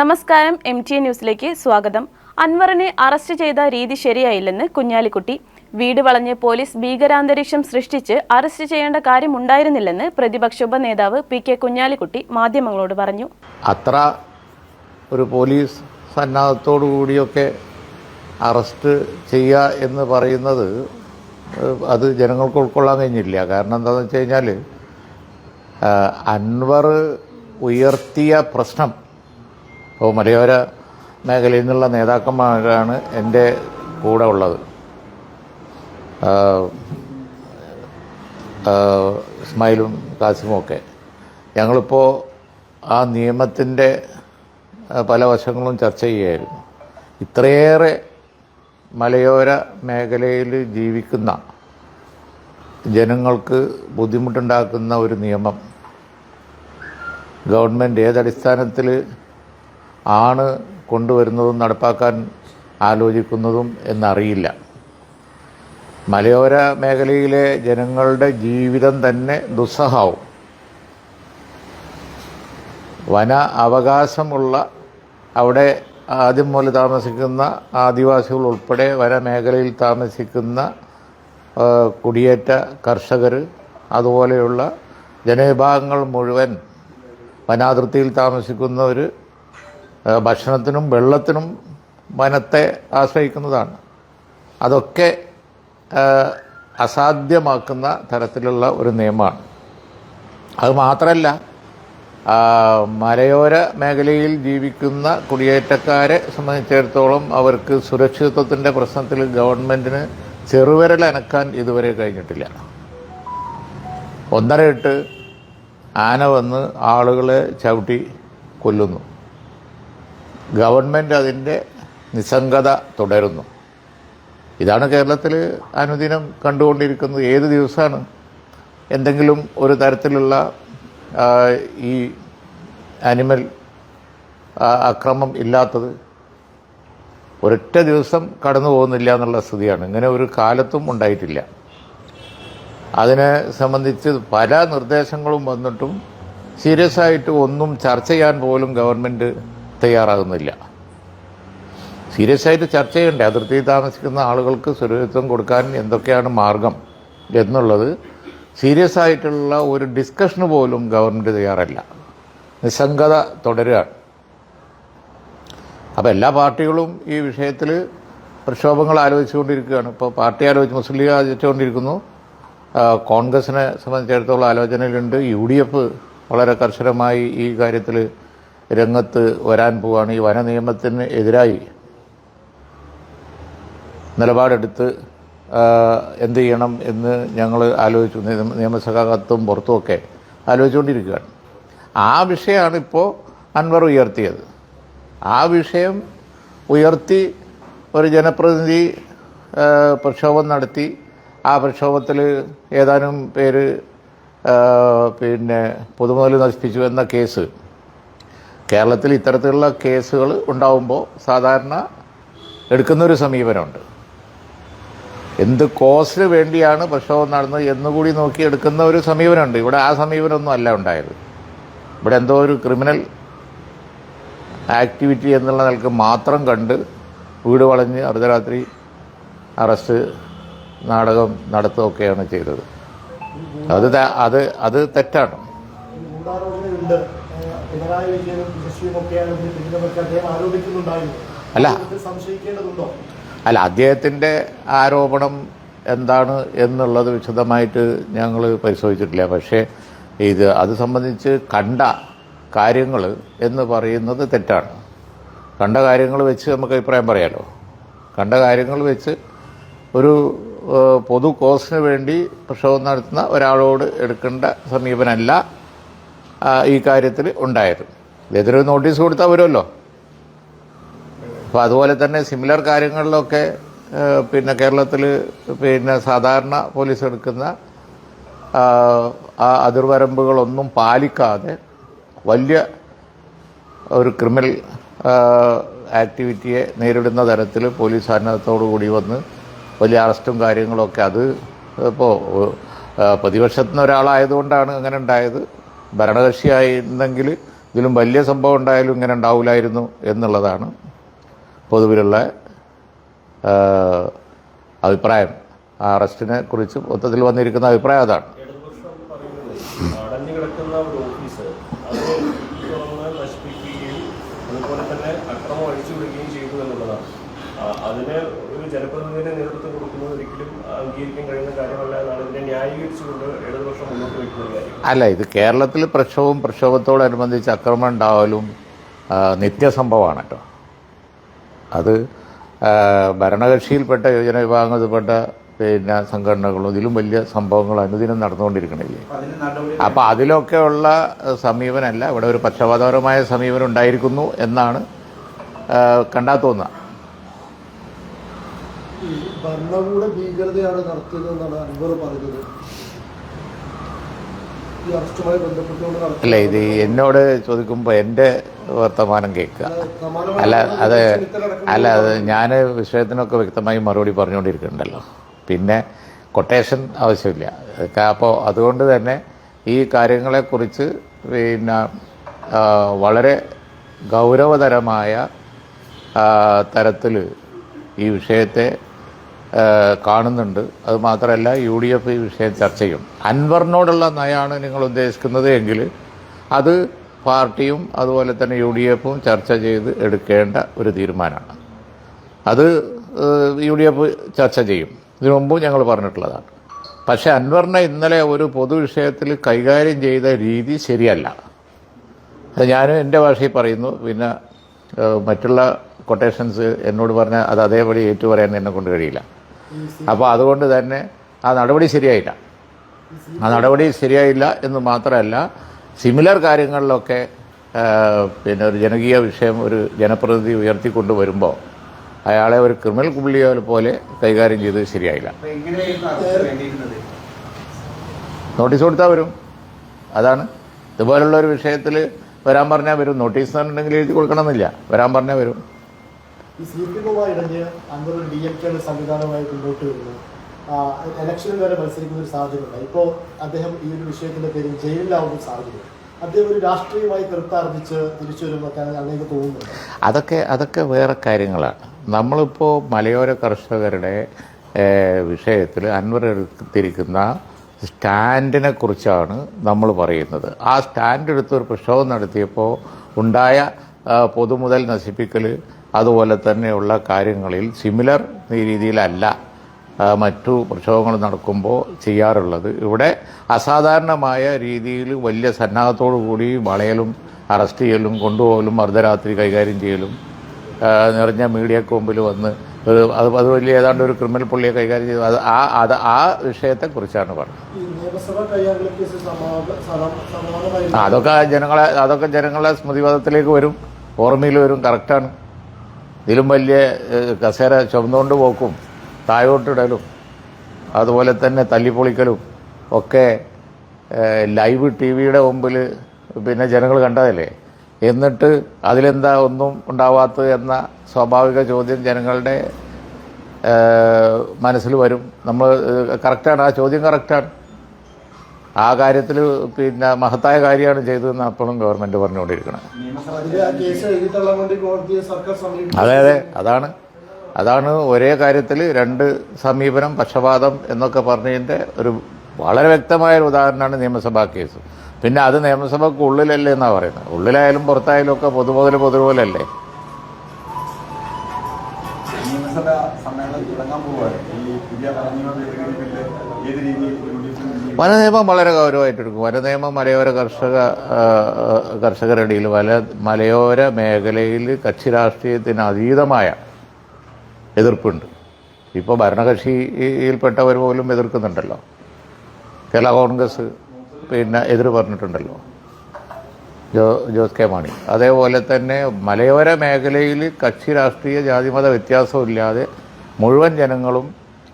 നമസ്കാരം M T A ന്യൂസിലേക്ക് സ്വാഗതം. അൻവറിനെ അറസ്റ്റ് ചെയ്ത രീതി ശരിയായില്ലെന്ന് കുഞ്ഞാലിക്കുട്ടി. വീട് വളഞ്ഞ് പോലീസ് ഭീകരാന്തരീക്ഷം സൃഷ്ടിച്ച് അറസ്റ്റ് ചെയ്യേണ്ട കാര്യമുണ്ടായിരുന്നില്ലെന്ന് പ്രതിപക്ഷ ഉപനേതാവ് പി കെ കുഞ്ഞാലിക്കുട്ടി മാധ്യമങ്ങളോട് പറഞ്ഞു. അത്ര ഒരു പോലീസ് സന്നാഹത്തോടു കൂടിയൊക്കെ അറസ്റ്റ് ചെയ്യുക എന്ന് പറയുന്നത് അത് ജനങ്ങൾക്ക് ഉൾക്കൊള്ളാൻ കഴിഞ്ഞില്ല. കാരണം എന്താണെന്ന് വെച്ച് കഴിഞ്ഞാൽ അൻവർ ഉയർത്തിയ പ്രശ്നം ഇപ്പോൾ മലയോര മേഖലയിൽ നിന്നുള്ള നേതാക്കന്മാരാണ് എന്റെ കൂടെ ഉള്ളത്. ഇസ്മായിലും കാസിമും ഒക്കെ. ഞങ്ങളിപ്പോൾ ആ നിയമത്തിന്റെ പല വശങ്ങളും ചർച്ച ചെയ്യുമായിരുന്നു ഇത്രയേറെ മലയോര മേഖലയിൽ ജീവിക്കുന്ന ജനങ്ങൾക്ക് ബുദ്ധിമുട്ടുണ്ടാക്കുന്ന ഒരു നിയമം ഗവൺമെന്റ് ഏതടിസ്ഥാനത്തിൽ ആണ് കൊണ്ടുവരുന്നതും നടപ്പാക്കാൻ ആലോചിക്കുന്നതും എന്നറിയില്ല. മലയോര മേഖലയിലെ ജനങ്ങളുടെ ജീവിതം തന്നെ ദുസ്സഹാവും വന അവകാശമുള്ള അവിടെ ആദ്യം മുതൽ താമസിക്കുന്ന ആദിവാസികൾ ഉൾപ്പെടെ വനമേഖലയിൽ താമസിക്കുന്ന കുടിയേറ്റ കർഷകർ അതുപോലെയുള്ള ജനവിഭാഗങ്ങൾ മുഴുവൻ വനാതിർത്തിയിൽ താമസിക്കുന്നവർ ഭക്ഷണത്തിനും വെള്ളത്തിനും വനത്തെ ആശ്രയിക്കുന്നതാണ്. അതൊക്കെ അസാധ്യമാക്കുന്ന തരത്തിലുള്ള ഒരു നിയമമാണ്. അത് മാത്രമല്ല മലയോര മേഖലയിൽ ജീവിക്കുന്ന കുടിയേറ്റക്കാരെ സംബന്ധിച്ചിടത്തോളം അവർക്ക് സുരക്ഷിതത്വത്തിന്റെ പ്രശ്നത്തിൽ ഗവൺമെന്റിന് ചെറുവിരൽ അനക്കാൻ ഇതുവരെ കഴിഞ്ഞിട്ടില്ല. ഒന്നര എട്ട് ആന വന്ന് ആളുകളെ ചവിട്ടി കൊല്ലുന്നു. ഗവൺമെന്റ് അതിന്റെ നിസ്സംഗത തുടരുന്നു. ഇതാണ് കേരളത്തിൽ അനുദിനം കണ്ടുകൊണ്ടിരിക്കുന്നത്. ഏത് ദിവസമാണ് എന്തെങ്കിലും ഒരു തരത്തിലുള്ള ഈ അനിമൽ അക്രമം ഇല്ലാത്തത് ഒരൊറ്റ ദിവസം കടന്നു പോകുന്നില്ല എന്നുള്ള സ്ഥിതിയാണ്. ഇങ്ങനെ ഒരു കാലത്തും ഉണ്ടായിട്ടില്ല. അതിനെ സംബന്ധിച്ച് പല നിർദ്ദേശങ്ങളും വന്നിട്ടും സീരിയസ് ആയിട്ട് ഒന്നും ചർച്ച ചെയ്യാൻ പോലും ഗവൺമെന്റ് തയ്യാറാകുന്നില്ല. സീരിയസ് ആയിട്ട് ചർച്ച ചെയ്യണ്ടേ അതിർത്തിയിൽ താമസിക്കുന്ന ആളുകൾക്ക് സുരക്ഷിതത്വം കൊടുക്കാൻ എന്തൊക്കെയാണ് മാർഗം എന്നുള്ളത് സീരിയസ് ആയിട്ടുള്ള ഒരു ഡിസ്കഷന് പോലും ഗവൺമെന്റ് തയ്യാറല്ല. നിസ്സംഗത തുടരുകയാണ്. അപ്പോൾ എല്ലാ പാർട്ടികളും ഈ വിഷയത്തിൽ പ്രക്ഷോഭങ്ങൾ ആലോചിച്ചുകൊണ്ടിരിക്കുകയാണ്. ഇപ്പോൾ പാർട്ടി ആലോചിച്ച് മുസ്ലിം ലീഗ് ആലോചിച്ചുകൊണ്ടിരിക്കുന്നു. കോൺഗ്രസിനെ സംബന്ധിച്ചിടത്തോളം ആലോചനയിലുണ്ട്. യു ഡി എഫ് വളരെ കർശനമായി ഈ കാര്യത്തിൽ രംഗത്ത് വരാൻ പോവുകയാണ് ഈ വന നിയമത്തിന് എതിരായി നിലപാടെടുത്ത് എന്ത് ചെയ്യണം എന്ന് ഞങ്ങൾ ആലോചിച്ചു. നിയമസഭാകത്തും പുറത്തുമൊക്കെ ആലോചിച്ചുകൊണ്ടിരിക്കുകയാണ്. ആ വിഷയമാണ് ഇപ്പോൾ അൻവർ ഉയർത്തിയത്. ആ വിഷയം ഉയർത്തി ഒരു ജനപ്രതിനിധി പ്രക്ഷോഭം നടത്തി. ആ പ്രക്ഷോഭത്തിൽ ഏതാനും പേര് പിന്നെ പൊതുമുതൽ നശിപ്പിച്ചു എന്ന കേസ് കേരളത്തിൽ ഇത്തരത്തിലുള്ള കേസുകൾ ഉണ്ടാവുമ്പോൾ സാധാരണ എടുക്കുന്നൊരു സമീപനമുണ്ട്. എന്ത് കോസിന് വേണ്ടിയാണ് പ്രക്ഷോഭം നടന്നത് എന്നുകൂടി നോക്കി എടുക്കുന്ന ഒരു സമീപനമുണ്ട്. ഇവിടെ ആ സമീപനമൊന്നും അല്ല ഉണ്ടായത്. ഇവിടെ എന്തോ ഒരു ക്രിമിനൽ ആക്ടിവിറ്റി എന്നുള്ള നിലയ്ക്ക് മാത്രം കണ്ട് വീട് വളഞ്ഞ് അർദ്ധരാത്രി അറസ്റ്റ് നാടകം നടത്തുകയൊക്കെയാണ് ചെയ്തത്. അത് അത് അത് തെറ്റാണ്. പിണറായി വിജയനും അദ്ദേഹം ആരോപിക്കുന്നുണ്ടായിരുന്നു. അല്ല. സംശയിക്കേണ്ടതുണ്ടോ? അല്ല അദ്ദേഹത്തിന്റെ ആരോപണം എന്താണ് എന്നുള്ളത് വിശദമായിട്ട് ഞങ്ങൾ പരിശോധിച്ചിട്ടില്ല. പക്ഷേ ഇത് അത് സംബന്ധിച്ച് കണ്ട കാര്യങ്ങൾ എന്ന് പറയുന്നത് തെറ്റാണ്. കണ്ട കാര്യങ്ങൾ വെച്ച് നമുക്ക് അഭിപ്രായം പറയാലോ? കണ്ട കാര്യങ്ങൾ വെച്ച് ഒരു പൊതു കോസിന് വേണ്ടി പ്രക്ഷോഭം നടത്തുന്ന ഒരാളോട് എടുക്കേണ്ട സമീപനമല്ല. ഈ കാര്യത്തിൽ ഉണ്ടായത്. ഇതൊരു നോട്ടീസ് കൊടുത്താൽ വരുമല്ലോ. അപ്പോൾ അതുപോലെ തന്നെ സിമിലർ കാര്യങ്ങളിലൊക്കെ പിന്നെ കേരളത്തിൽ പിന്നെ സാധാരണ പോലീസ് എടുക്കുന്ന ആ, അതിർവരമ്പുകളൊന്നും പാലിക്കാതെ വലിയ ഒരു ക്രിമിനൽ ആക്ടിവിറ്റിയെ നേരിടുന്ന തരത്തിൽ പോലീസ് സന്നദ്ധത്തോടു കൂടി വന്ന് വലിയ അറസ്റ്റും കാര്യങ്ങളൊക്കെ അത് ഇപ്പോൾ പ്രതിപക്ഷത്തിന് ഒരാളായതുകൊണ്ടാണ് അങ്ങനെ ഉണ്ടായത്. ഭരണകക്ഷിയായിരുന്നെങ്കിൽ ഇതിലും വലിയ സംഭവം ഉണ്ടായാലും ഇങ്ങനെ ഉണ്ടാവില്ലായിരുന്നു എന്നുള്ളതാണ് പൊതുവിലുള്ള അഭിപ്രായം. ആ അറസ്റ്റിനെ കുറിച്ച് മൊത്തത്തിൽ വന്നിരിക്കുന്ന അഭിപ്രായം അതാണ് ഇടതുപക്ഷം പറയുന്നത് അടഞ്ഞു കിടക്കുന്ന ഒരു ഓഫീസ് അതിനെ തുറന്ന് നശിപ്പിക്കുകയും അതുപോലെ തന്നെ അക്രമം അഴിച്ചുവിടുകയും ചെയ്തു എന്നുള്ളതാണ് ആ, അതിന് ഒരു ജനപ്രതിനിധിയുടെ നേതൃത്വം കൊടുക്കുന്നത് ഒരിക്കലും അംഗീകരിക്കാൻ കഴിയുന്ന കാര്യമല്ല എന്നാണ് ഇതിനെ ന്യായീകരിച്ചുകൊണ്ട് ഇടതുപക്ഷം മുന്നോട്ട് വയ്ക്കുന്ന ഒരു കാര്യം അല്ല ഇത് കേരളത്തിൽ പ്രക്ഷോഭം പ്രക്ഷോഭത്തോടനുബന്ധിച്ച് അക്രമം ഉണ്ടാവലും നിത്യസംഭവമാണ് കേട്ടോ. അത് ഭരണകക്ഷിയിൽപ്പെട്ട യുവജന വിഭാഗത്തിൽപ്പെട്ട പിന്നെ സംഘടനകളും ഇതിലും വലിയ സംഭവങ്ങൾ അനുദിനം നടന്നുകൊണ്ടിരിക്കണില്ലേ? അപ്പോൾ അതിലൊക്കെയുള്ള സമീപനമല്ല ഇവിടെ ഒരു പക്ഷപാതപരമായ സമീപനം ഉണ്ടായിരിക്കുന്നു എന്നാണ് ആ, കണ്ടാൽ തോന്നുക. ഈ ഭരണകൂട ഭീകരതയാണ് നടത്തിയതെന്നാണ് അൻവർ പറഞ്ഞത്. അല്ല ഇത് എന്നോട് ചോദിക്കുമ്പോൾ എന്റെ വർത്തമാനം കേൾക്കുക. അല്ല അത് അല്ല അത് ഞാൻ വിഷയത്തിനൊക്കെ വ്യക്തമായി മറുപടി പറഞ്ഞുകൊണ്ടിരിക്കുന്നുണ്ടല്ലോ. പിന്നെ കൊട്ടേഷൻ ആവശ്യമില്ല. അപ്പോൾ അതുകൊണ്ട് തന്നെ ഈ കാര്യങ്ങളെക്കുറിച്ച് പിന്നെ വളരെ ഗൗരവതരമായ തരത്തിൽ ഈ വിഷയത്തെ കാണുന്നുണ്ട്. അതുമാത്രമല്ല യു ഡി എഫ് ഈ വിഷയം ചർച്ച ചെയ്യും. അൻവറിനോടുള്ള നയമാണ് നിങ്ങൾ ഉദ്ദേശിക്കുന്നത് എങ്കിൽ അത് പാർട്ടിയും അതുപോലെ തന്നെ യു ഡി എഫും ചർച്ച ചെയ്ത് എടുക്കേണ്ട ഒരു തീരുമാനമാണ്. അത് യു ഡി എഫ് ചർച്ച ചെയ്യും. ഇതിനു മുമ്പും ഞങ്ങൾ പറഞ്ഞിട്ടുള്ളതാണ്. പക്ഷേ അൻവറിനെ ഇന്നലെ ഒരു പൊതു വിഷയത്തിൽ കൈകാര്യം ചെയ്ത രീതി ശരിയല്ല. അത് ഞാൻ എന്റെ ഭാഷയിൽ പറയുന്നു. പിന്നെ മറ്റുള്ള കൊട്ടേഷൻസ് എന്നോട് പറഞ്ഞാൽ അത് അതേപടി ഏറ്റുപറയാൻ എന്നെ കൊണ്ട് കഴിയില്ല. അപ്പോൾ അതുകൊണ്ട് തന്നെ ആ നടപടി ശരിയായില്ല. ആ നടപടി ശരിയായില്ല എന്ന് മാത്രമല്ല സിമിലർ കാര്യങ്ങളിലൊക്കെ പിന്നെ ഒരു ജനകീയ വിഷയം ഒരു ജനപ്രതിനിധി ഉയർത്തിക്കൊണ്ട് വരുമ്പോൾ അയാളെ ഒരു ക്രിമിനൽ പുള്ളിയെ പോലെ കൈകാര്യം ചെയ്തത് ശരിയായില്ല. നോട്ടീസ് കൊടുത്താൽ വരും. അതാണ്. ഇതുപോലുള്ള ഒരു വിഷയത്തിൽ വരാൻ പറഞ്ഞാൽ വരും. നോട്ടീസ് എന്നുണ്ടെങ്കിൽ എഴുതി കൊടുക്കണമെന്നില്ല. വരാൻ പറഞ്ഞാൽ വരും. ഈ സി പി എമ്മുമായി ഇടഞ്ഞ് അൻവർ ഡി എം കെയുടെ സംവിധാനമായി മുന്നോട്ട് വരുന്നു. ഇലക്ഷനിൽ വരെ മത്സരിക്കുന്ന ഒരു സാഹചര്യം ഉണ്ട് ഇപ്പോൾ അദ്ദേഹം ഈ ഒരു വിഷയത്തിന്റെ പേരിൽ ജയിലിലാവുന്ന തോന്നുന്നുണ്ട് അതൊക്കെ അതൊക്കെ വേറെ കാര്യങ്ങളാണ്. നമ്മളിപ്പോൾ മലയോര കർഷകരുടെ വിഷയത്തിൽ അൻവർ എടുത്തിരിക്കുന്ന സ്റ്റാൻഡിനെ കുറിച്ചാണ് നമ്മൾ പറയുന്നത്. ആ സ്റ്റാൻഡ് എടുത്ത് ഒരു പ്രക്ഷോഭം നടത്തിയപ്പോൾ ഉണ്ടായ പൊതുമുതൽ നശിപ്പിക്കൽ അതുപോലെ തന്നെയുള്ള കാര്യങ്ങളിൽ സിമിലർ രീതിയിലല്ല മറ്റു പ്രക്ഷോഭങ്ങൾ നടക്കുമ്പോൾ ചെയ്യാറുള്ളത്. ഇവിടെ അസാധാരണമായ രീതിയിൽ വലിയ സന്നാഹത്തോടു കൂടി വളയലും അറസ്റ്റ് ചെയ്യലും കൊണ്ടുപോകലും അർദ്ധരാത്രി കൈകാര്യം ചെയ്യലും നിറഞ്ഞ മീഡിയക്ക് മുമ്പിൽ വന്ന് ഒരു അത് അത് വലിയ ഏതാണ്ട് ഒരു ക്രിമിനൽ പുള്ളിയെ കൈകാര്യം ചെയ്തു അത് ആ അത് ആ വിഷയത്തെക്കുറിച്ചാണ് പറഞ്ഞത്. അതൊക്കെ ജനങ്ങളെ അതൊക്കെ ജനങ്ങളെ സ്മൃതിവാദത്തിലേക്ക് വരും ഓർമ്മയിൽ വരും കറക്റ്റാണ് ഇതിലും വലിയ കസേര ചുമന്നുകൊണ്ട് പോക്കും താഴോട്ടിടലും അതുപോലെ തന്നെ തല്ലിപ്പൊളിക്കലും ഒക്കെ ലൈവ് ടി വിയുടെ മുമ്പിൽ പിന്നെ ജനങ്ങൾ കണ്ടതല്ലേ? എന്നിട്ട് അതിലെന്താ ഒന്നും ഉണ്ടാവാത്തത് എന്ന സ്വാഭാവിക ചോദ്യം ജനങ്ങളുടെ മനസ്സിൽ വരും. നമ്മൾ കറക്റ്റാണ് ആ ചോദ്യം കറക്റ്റാണ് ആ കാര്യത്തിൽ പിന്നെ മഹത്തായ കാര്യമാണ് ചെയ്തതെന്ന് അപ്പോഴും ഗവൺമെന്റ് സർക്കാർ അതെ അതെ അതാണ്. അതാണ് ഒരേ കാര്യത്തിൽ രണ്ട് സമീപനം പക്ഷപാതം എന്നൊക്കെ പറഞ്ഞതിന്റെ ഒരു വളരെ വ്യക്തമായ ഒരു ഉദാഹരണമാണ് നിയമസഭാ കേസ്. പിന്നെ അത് നിയമസഭയ്ക്ക് ഉള്ളിലല്ലേ എന്നാണ് പറയുന്നത്. ഉള്ളിലായാലും പുറത്തായാലും ഒക്കെ പൊതുമുതൽ പൊതുപോലല്ലേ. സമ്മേളനം തുടങ്ങാൻ പോവുകയാണ് ഈ പുതിയ പറഞ്ഞു ഏത് രീതിയിൽ വനനിയമം വളരെ ഗൗരവമായിട്ട് ഗൗരവമായിട്ടെടുക്കും. വനനിയമം മലയോര കർഷക കർഷകരുടെ വല മലയോര മേഖലയിൽ കക്ഷി രാഷ്ട്രീയത്തിന് അതീതമായ എതിർപ്പുണ്ട്. ഇപ്പോൾ ഭരണകക്ഷിയിൽപ്പെട്ടവർ പോലും എതിർക്കുന്നുണ്ടല്ലോ. കേരള കോൺഗ്രസ് പിന്നെ എതിർ പറഞ്ഞിട്ടുണ്ടല്ലോ. ജോ ജോസ് കെ മാണി. അതേപോലെ തന്നെ മലയോര മേഖലയിൽ കക്ഷി രാഷ്ട്രീയ ജാതിമത വ്യത്യാസമില്ലാതെ മുഴുവൻ ജനങ്ങളും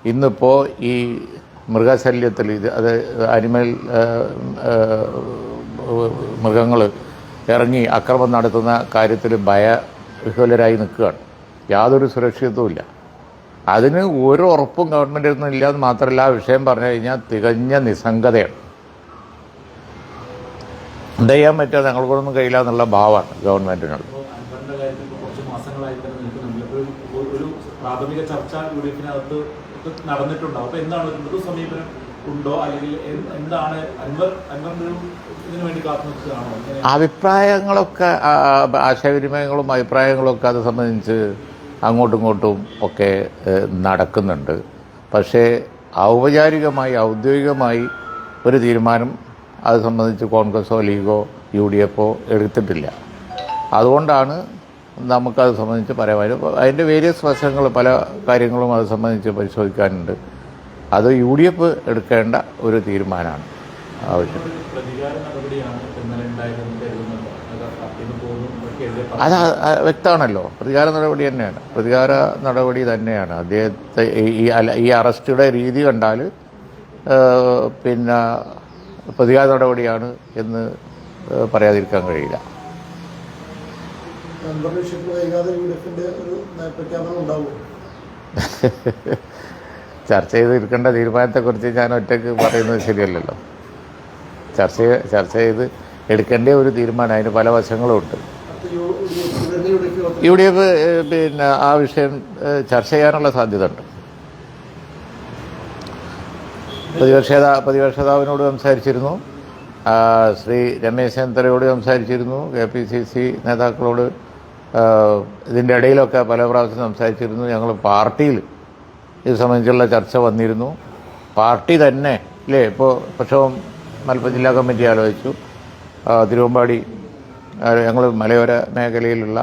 ഇന്നിപ്പോൾ ഈ മൃഗശല്യത്തിൽ ഇത് അത് അനിമൽ മൃഗങ്ങൾ ഇറങ്ങി അക്രമം നടത്തുന്ന കാര്യത്തിൽ ഭയവിഹ്വലരായി നിൽക്കുകയാണ്. യാതൊരു സുരക്ഷിതത്വമില്ല അതിന് ഒരു ഉറപ്പും ഗവൺമെന്റിൽ നിന്നും ഇല്ലാന്ന് മാത്രമല്ല ആ വിഷയം പറഞ്ഞു കഴിഞ്ഞാൽ തികഞ്ഞ നിസ്സംഗതയാണ്. എന്ത് ചെയ്യാൻ പറ്റുക ഞങ്ങൾക്കൊന്നും കഴിയില്ല എന്നുള്ള ഭാവമാണ് ഒരു പ്രാഥമിക ചർച്ച യു അപ്പൊ അപ്പോൾ എന്താണ് ഒരു മൃദു സമീപനം ഉണ്ടോ? അല്ലെങ്കിൽ എന്താണ് അൻവർ അൻവറിന്റെ ഇതിനു വേണ്ടി അഭിപ്രായങ്ങളൊക്കെ ആശയവിനിമയങ്ങളും അഭിപ്രായങ്ങളൊക്കെ അത് സംബന്ധിച്ച് അങ്ങോട്ടും ഇങ്ങോട്ടും ഒക്കെ നടക്കുന്നുണ്ട്. പക്ഷേ ഔപചാരികമായി ഔദ്യോഗികമായി ഒരു തീരുമാനം അത് സംബന്ധിച്ച് കോൺഗ്രസോ ലീഗോ യു ഡി എഫോ എടുത്തിട്ടില്ല. അതുകൊണ്ടാണ് നമുക്കത് സംബന്ധിച്ച് പറയാൻ അതിന്റെ വേരിയസ് വശങ്ങൾ പല കാര്യങ്ങളും അത് സംബന്ധിച്ച് പരിശോധിക്കാനുണ്ട്. അത് യു ഡി എഫ് എടുക്കേണ്ട ഒരു തീരുമാനമാണ്. ആവശ്യം അത് വ്യക്തമാണല്ലോ. പ്രതികാര നടപടി തന്നെയാണ്. പ്രതികാര നടപടി തന്നെയാണ്. അദ്ദേഹത്തെ ഈ- ഈ ഈ അറസ്റ്റിയുടെ രീതി കണ്ടാൽ പിന്നെ പ്രതികാര നടപടിയാണ് എന്ന് പറയാതിരിക്കാൻ കഴിയില്ല. അൻവറിന്റെ ചെയ്ത് വൈകാതെ യു ഡി ഒരു ഉണ്ടാവും. ചർച്ച ചെയ്തിരിക്കേണ്ട തീരുമാനത്തെക്കുറിച്ച് ഞാൻ ഒറ്റയ്ക്ക് പറയുന്നത് ശരിയല്ലല്ലോ. ചർച്ച ചർച്ച ചെയ്ത് എടുക്കേണ്ട ഒരു തീരുമാനം അതിന് പല വശങ്ങളും ഉണ്ട്. യു ഡി എഫ് പിന്നെ ആ വിഷയം ചർച്ച ചെയ്യാനുള്ള സാധ്യത ഉണ്ട് പ്രതിപക്ഷ നേതാ- പ്രതിപക്ഷ നേതാവിനോട് സംസാരിച്ചിരുന്നു. ശ്രീ രമേശ് ചെന്നിത്തലയോട് സംസാരിച്ചിരുന്നു. കെ പി സി സി നേതാക്കളോട് ഇതിന്റെ ഇടയിലൊക്കെ പല പ്രാവശ്യം സംസാരിച്ചിരുന്നു. ഞങ്ങൾ പാർട്ടിയിൽ ഇത് സംബന്ധിച്ചുള്ള ചർച്ച വന്നിരുന്നു. പാർട്ടി തന്നെ ഇല്ലേ? ഇപ്പോൾ പക്ഷം മലപ്പുറം ജില്ലാ കമ്മിറ്റി ആലോചിച്ചു. തിരുവമ്പാടി ഞങ്ങൾ മലയോര മേഖലയിലുള്ള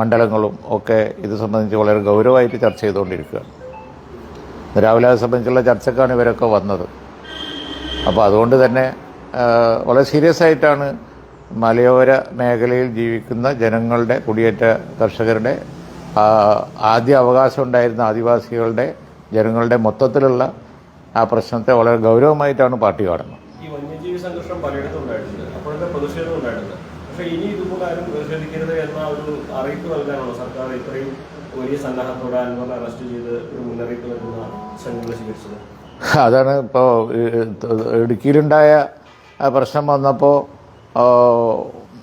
മണ്ഡലങ്ങളും ഒക്കെ ഇത് സംബന്ധിച്ച് വളരെ ഗൗരവമായിട്ട് ചർച്ച ചെയ്തുകൊണ്ടിരിക്കുകയാണ്. രാവിലെ അത് സംബന്ധിച്ചുള്ള ചർച്ചക്കാണ് ഇവരൊക്കെ വന്നത്. അപ്പോൾ അതുകൊണ്ട് തന്നെ വളരെ സീരിയസ് ആയിട്ടാണ് മലയോര മേഖലയിൽ ജീവിക്കുന്ന ജനങ്ങളുടെ കുടിയേറ്റ കർഷകരുടെ ആദ്യ അവകാശം ഉണ്ടായിരുന്ന ആദിവാസികളുടെ ജനങ്ങളുടെ മൊത്തത്തിലുള്ള ആ പ്രശ്നത്തെ വളരെ ഗൗരവമായിട്ടാണ് പാർട്ടി കാണുന്നത്. ഈ വന്യജീവി സംഘർഷം പലയിടത്തും ഉണ്ടായിട്ടുണ്ട്. അപ്പോഴൊക്കെ പ്രതിഷേധം ഉണ്ടായിട്ടുണ്ട്. പക്ഷേ ഇനി ഇതുപോലെ ആരും പ്രതിഷേധിക്കരുത് എന്ന ഒരു അറിയിപ്പ് നൽകാനാണോ സർക്കാർ ഇത്രയും വലിയ സന്നാഹത്തോടെ അറസ്റ്റ് ചെയ്ത് ഒരു മുന്നറിയിപ്പ് നൽകുന്ന ശ്രമങ്ങൾ സ്വീകരിച്ചത്? അതാണ് ഇപ്പോൾ ഇടുക്കിയിലുണ്ടായ പ്രശ്നം വന്നപ്പോൾ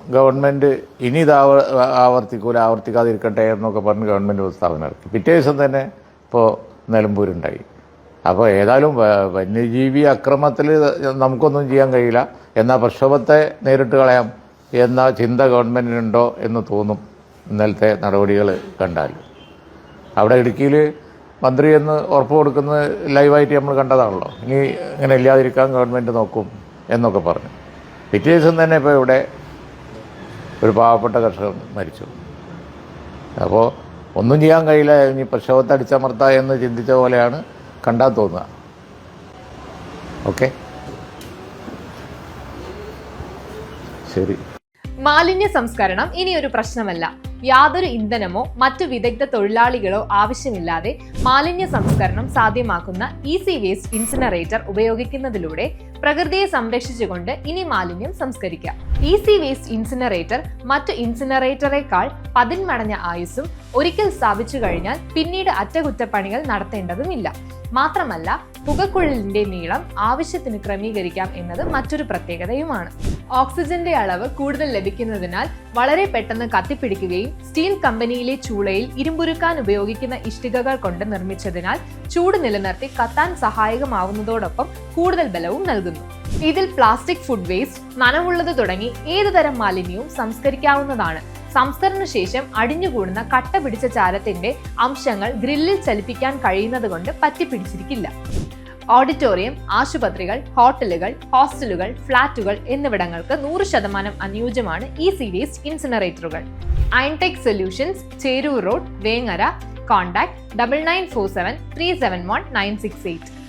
ഗവൺമെന്റ് ഇനി ഇത് ആവ- ആവർത്തിക്കൂല ആവർത്തിക്കാതിരിക്കട്ടെ എന്നൊക്കെ പറഞ്ഞ് ഗവൺമെന്റ് പ്രസ്താവന ഇറക്കി പിറ്റേ ദിവസം തന്നെ ഇപ്പോൾ നിലമ്പൂരുണ്ടായി. അപ്പോൾ ഏതായാലും വന്യജീവി അക്രമത്തിൽ നമുക്കൊന്നും ചെയ്യാൻ കഴിയില്ല. എന്നാൽ പ്രക്ഷോഭത്തെ നേരിട്ട് കളയാം എന്ന ചിന്ത ഗവൺമെന്റിനുണ്ടോ എന്ന് തോന്നും ഇന്നലത്തെ നടപടികൾ കണ്ടാൽ അവിടെ ഇടുക്കിയിൽ മന്ത്രി എന്ന് ഉറപ്പ് കൊടുക്കുന്നത് ലൈവായിട്ട് നമ്മൾ കണ്ടതാണല്ലോ. ഇനി ഇങ്ങനെ ഇല്ലാതിരിക്കാൻ ഗവൺമെന്റ് നോക്കും എന്നൊക്കെ പറഞ്ഞു. പിറ്റേ ദിവസം തന്നെ ഇപ്പോൾ ഇവിടെ ഒരു പാവപ്പെട്ട കർഷകൻ മരിച്ചു. അപ്പോൾ ഒന്നും ചെയ്യാൻ കഴിയില്ല ഇനി പ്രക്ഷോഭത്തെ എന്ന് ചിന്തിച്ച പോലെയാണ് കണ്ടാൽ തോന്നുക. ഓക്കെ? ശരി. മാലിന്യ സംസ്കരണം ഇനി ഒരു പ്രശ്നമല്ല. യാതൊരു ഇന്ധനമോ മറ്റു വിദഗ്ധ തൊഴിലാളികളോ ആവശ്യമില്ലാതെ മാലിന്യ സംസ്കരണം സാധ്യമാക്കുന്ന ഇ സി വേസ്റ്റ് ഇൻസിനറേറ്റർ ഉപയോഗിക്കുന്നതിലൂടെ പ്രകൃതിയെ സംരക്ഷിച്ചുകൊണ്ട് ഇനി മാലിന്യം സംസ്കരിക്കാം. ഈസി വേസ്റ്റ് ഇൻസിനറേറ്റർ മറ്റു ഇൻസിനറേറ്ററേക്കാൾ പതിന്മടഞ്ഞ ആയുസ്സും ഒരിക്കൽ സ്ഥാപിച്ചു കഴിഞ്ഞാൽ പിന്നീട് അറ്റകുറ്റപ്പണികൾ നടത്തേണ്ടതുമില്ല. മാത്രമല്ല പുകക്കുഴലിന്റെ നീളം ആവശ്യത്തിന് ക്രമീകരിക്കാം എന്നത് മറ്റൊരു പ്രത്യേകതയുമാണ്. ഓക്സിജന്റെ അളവ് കൂടുതൽ ലഭിക്കുന്നതിനാൽ വളരെ പെട്ടെന്ന് കത്തിപ്പിടിക്കുകയും സ്റ്റീൽ കമ്പനിയിലെ ചൂളയിൽ ഇരുമ്പുരുക്കാൻ ഉപയോഗിക്കുന്ന ഇഷ്ടികകൾ കൊണ്ട് നിർമ്മിച്ചതിനാൽ ചൂട് നിലനിർത്തി കത്താൻ സഹായകമാവുന്നതോടൊപ്പം കൂടുതൽ ബലവും നൽകുന്നു. ഇതിൽ പ്ലാസ്റ്റിക് ഫുഡ് വേസ്റ്റ് നനവുള്ളത് തുടങ്ങി ഏതുതരം മാലിന്യവും സംസ്കരിക്കാവുന്നതാണ്. സംസ്കരണ ശേഷം അടിഞ്ഞുകൂടുന്ന കട്ട പിടിച്ച ചാരത്തിന്റെ അംശങ്ങൾ ഗ്രില്ലിൽ ചലിപ്പിക്കാൻ കഴിയുന്നത് കൊണ്ട് പറ്റിപ്പിടിച്ചിരിക്കില്ല ഓഡിറ്റോറിയം ആശുപത്രികൾ ഹോട്ടലുകൾ ഹോസ്റ്റലുകൾ ഫ്ളാറ്റുകൾ എന്നിവിടങ്ങൾക്ക് നൂറ് ശതമാനം അനുയോജ്യമാണ് ഈ series ഇൻസിനറേറ്ററുകൾ. Irontech solutions Cherur road Vengara contact double nine four seven three seven one nine six eight.